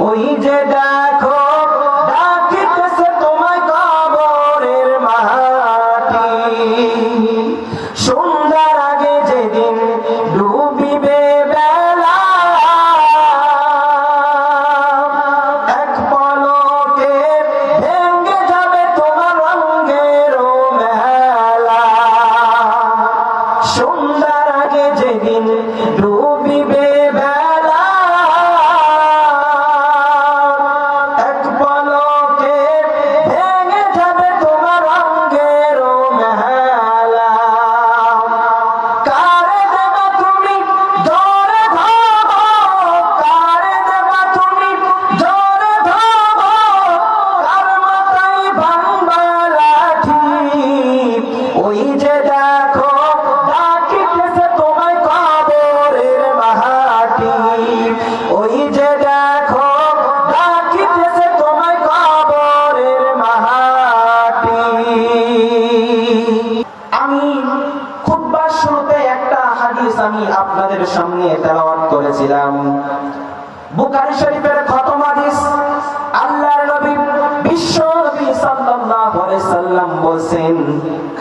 ওই যে দেখো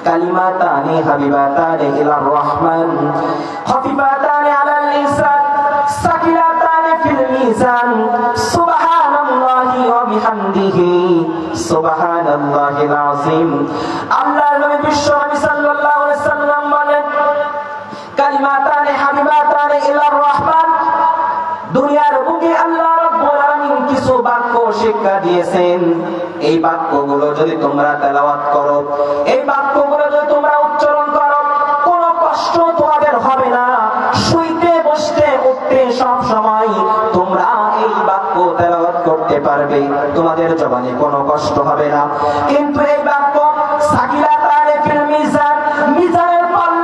কালিমাতানি হাবিবাতানি ইলা রহমান খফিফাতানি আলাল লিসান সাকিলাতানি ফিল মিজান সুবহানাল্লাহি ওয়া বিহামদিহি সুবহানাল্লাহিল আযীম বাক্য শিক্ষা দিয়েছেন। এই বাক্যগুলো যদি তোমরা তেলাওয়াত করো, এই বাক্যগুলো যদি তোমরা উচ্চারণ করো, কোনো কষ্ট তোমাদের হবে না। শুইতে, বসতে, উঠতে সব সময় তোমরা এই বাক্য তেলাওয়াত করতে পারবে। তোমাদের জবানে কোনো কষ্ট হবে না। কিন্তু এই বাক্য সাকিলা তারিফিল মিজান, মিজানের দেওয়ার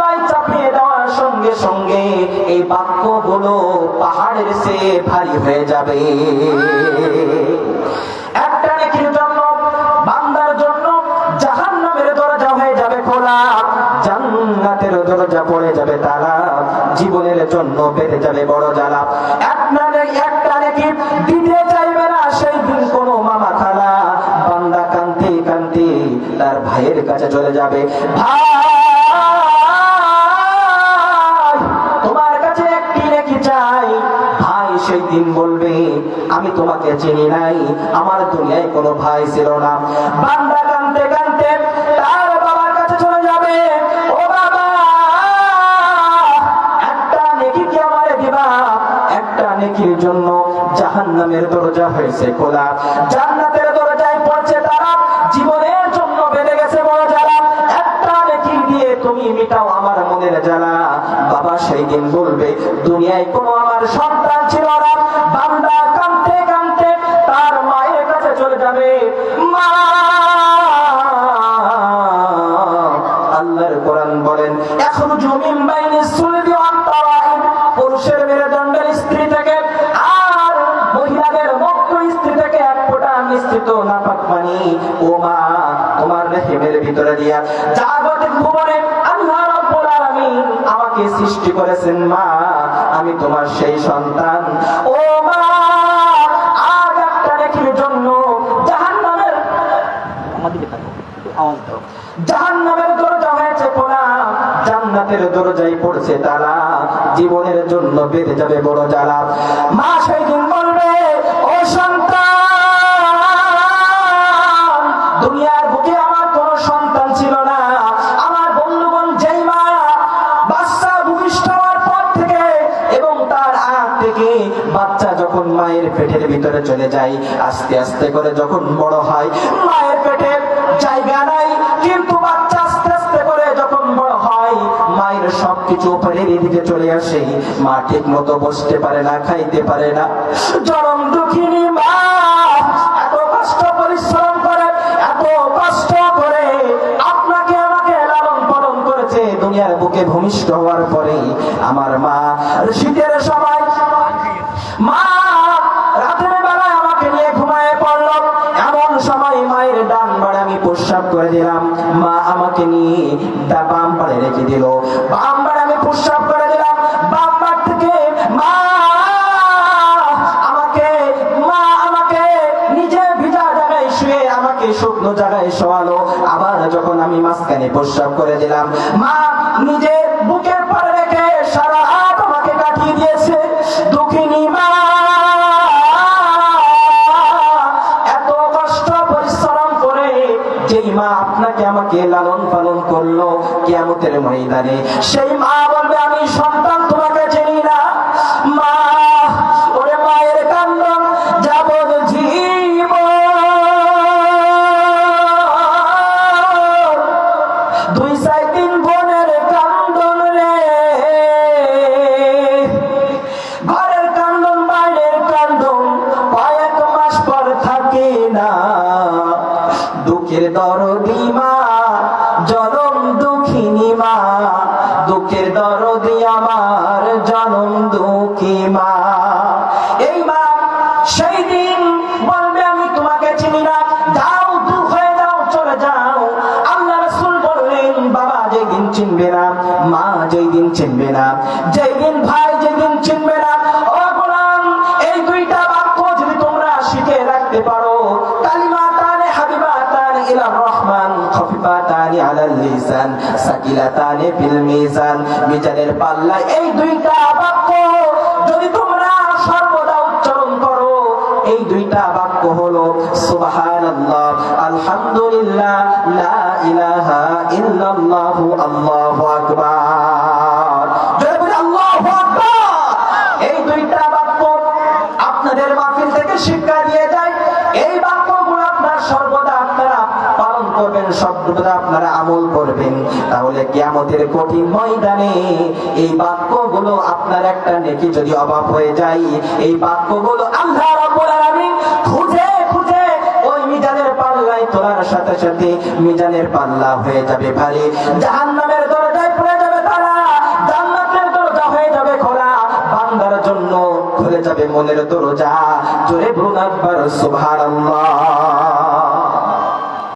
সঙ্গে সঙ্গে এই বাক্যগুলো পাহাড়ের চেয়ে ভারী হয়ে যাবে। একটা জন্য, বান্দার জন্য জাহান্নামের দরজা হয়ে যাবে খোলা, জান্নাতের দরজা পড়ে যাবে তালা, জীবনের জন্য যাবে বড় জ্বালা। একটা দিতে চাইবে না সেই দিন কোনো মামা খালা, বান্দা কান্তি কান্তি তার ভাইয়ের কাছে চলে যাবে। ভাই! চিনি নাই, আমার দুনিয়ায় কোনো ভাই ছিল না। বান্দা কানতে কানতে তার বাবার কাছে চলে যাবে। ও বাবা, একটা নেকি কি আমারে দিবা। একটা নেকির জন্য দরজা হয়েছে খোলা। জান্নাতের দরজায় পড়ছে তারা, জীবনের জন্য বেড়ে গেছে বড় একটা নেকি দিয়ে তুমি মিটাও আমার মনের জ্বালা। বাবা সেই দিন বলবে, দুনিয়ায় কোনো আমার সন্তান ছিল না। বান্দা যাবে। মা! আল্লাহর কোরআন বলেন, এখন জমিন বাইনে সুলবি অন্তরাইন পুরুষের মেরুদণ্ডের স্ত্রী থেকে আর মহিলাদের মক্ষ স্ত্রী থেকে এক ফোঁটা মিশ্রিত নাপাক পানি ও মা, তোমার রেহেমের ভিতরে দিয়া জাগতিক ভুবনে আল্লাহ আমাকে সৃষ্টি করেছেন মা, আমি তোমার সেই সন্তান। ও মা! জাহান্নামের দরজা হয়েছে খোলা, জান্নাতের দরজায় পড়ছে তালা। জীবনের জন্য বেঁধে যাবে বড় জ্বালা। মা সেই দিন বলবে, ও সন্তান, দুনিয়ার বুকে আমার কোনো সন্তান ছিল না। আমার বন্ধুগণ যেই মা, বাচ্চা ভূমিষ্ঠ হওয়ার পর থেকে এবং তার আগ থেকে বাচ্চা যখন মায়ের পেটের ভিতরে চলে যায়, আস্তে আস্তে করে যখন বড় হয়, মায়ের পেটে জায়গা চলে আসে। মা ঠিক মতো বসতে পারে না, খাইতে পারে না। দুঃখিনী মা, এত কষ্ট পরিশ্রম করে, এত কষ্ট করে আপনাকে আমাকে লালন পালন করেছে। দুনিয়ার বুকে ভূমিষ্ঠ হওয়ার পরে আমার মা শীতের সময়, মা এমন মায়ের আমি প্রস্রাব করে দিলাম। মা আমাকে নিয়ে বাম পাড়ে রেখে দিল। বাম প্রস্রাব করে দিলাম, বাপ থেকে, মা, আমাকে মা আমাকে নিজে ভিজা জায়গায় শুয়ে আমাকে শুকনো জায়গায় শোয়ালো। আবার যখন আমি মাঝখানে প্রস্রাব করে দিলাম, মা নিজের বুকের পরে রেখে সারা হাত আমাকে কাটিয়ে দিয়েছে। দুঃখিনী মা যেই মা আপনাকে আমাকে লালন পালন করল কেমতের ময়দানে, সেই মা বলবে, আমি সন্তান তোমাকে চিনি না। মা দুঃখের দরদি জনম দুঃখিনী মা। দুঃখের দরদি আমার, জনম দুঃখী মা। এই বলবে, আমি তোমাকে চিনি না। চলে যাও। বাবা যেদিন চিনবে না, মা যেইদিন চিনবে না যেইদিন ভাই যেদিন চিনবে না এই দুইটা বাক্য যদি তোমরা সর্বদা উচ্চারণ করো, এই দুইটা বাক্য হলো আলহামদুলিল্লাহ, লা ইলাহা ইল্লাল্লাহু, আল্লাহু আকবার। পালন করবেন আপনারা আমল করবেন। তাহলে কিয়ামতের কঠিন ময়দানে এই বাক্যগুলো আপনার একটা নেকি যদি অভাব হয়ে যায়, এই বাক্যগুলো আল্লাহ রাব্বুল আলামিন খুঁজে খুঁজে ওই মিজানের পাল্লায় তোলার সাথে সাথে মিজানের পাল্লা হয়ে যাবে ভারী। জাহান্নামের দরজায় পড়ে যাবে তারা, জান্নাতের দরজা হয়ে যাবে খোলা। বান্দার জন্য খুলে যাবে মনের দরজা। জোরে বলুন একবার, সুবহানাল্লাহ।